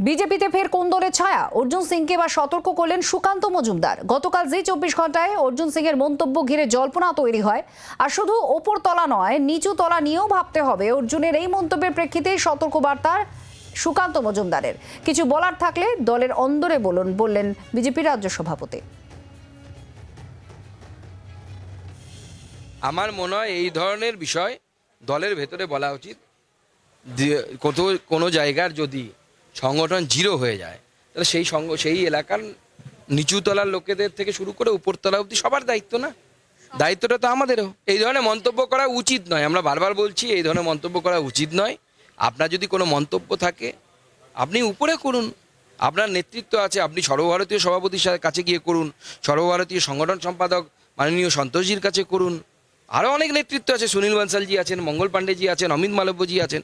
বিজেপিতে ফের কোন দলের ছায়া? অর্জুন সিংকে বা সতর্ক করলেন সুকান্ত মজুমদার। গতকাল জি চব্বিশ ঘন্টায় অর্জুন সিং এর মন্তব্য ঘিরে জল্পনা তৈরি হয়। আর শুধু ওপর তলা নয়, নিচু তলা নিয়েও ভাবতে হবে। অর্জুনের এই মন্তব্যের প্রেক্ষিতেই সতর্কবার্তার সুকান্ত মজুমদারের। কিছু বলার থাকলে দলের অন্দরে বলুন, বললেন বিজেপি রাজ্য সভাপতি। আমার মনে হয় এই ধরনের বিষয় দলের ভেতরে বলা উচিত। যে- কোনো জায়গার যদি সংগঠন জিরো হয়ে যায়। তাহলে সেই সঙ্গ, সেই এলাকার নিচুতলার লোকেদের থেকে শুরু করে উপরতলা অবধি সবার দায়িত্ব না? দায়িত্বটা তো আমাদেরও। এই ধরনের মন্তব্য করা উচিত নয়। আমরা বারবার বলছি, এই ধরনের মন্তব্য করা উচিত নয়। আপনার যদি কোনো মন্তব্য থাকে, আপনি উপরে করুন। আপনার নেতৃত্ব আছে, আপনি সর্বভারতীয় সভাপতির সাথে কাছে গিয়ে করুন। সর্বভারতীয় সংগঠন সম্পাদক মাননীয় সন্তোষজির কাছে করুন। আরও অনেক নেতৃত্ব আছে। সুনীল বনসালজি আছেন, মঙ্গল পাণ্ডেজি আছেন, অমিত মালব্যজি আছেন।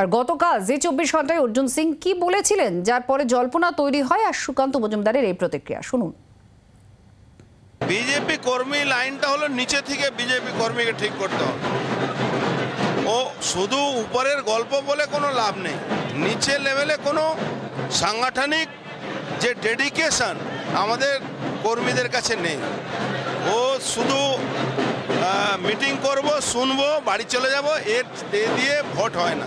আর গতকাল যে চব্বিশ ঘন্টায় অর্জুন সিং কি বলেছিলেন, যার পরে জল্পনা তৈরি হয় আর সুকান্ত মজুমদারের এই প্রতিক্রিয়া। শুনুন। বিজেপি কর্মী লাইনটা হলো নিচে থেকে বিজেপি কর্মীকে ঠিক করতে হবে। ও শুধু উপরের গল্প বলে কোনো লাভ নেই নিচে লেভেলে কোনো সাংগঠনিক যে ডেডিকেশন আমাদের কর্মীদের কাছে নেই। ও শুধু মিটিং করব, শুনব, বাড়ি চলে যাব, এর দিয়ে ভোট হয় না।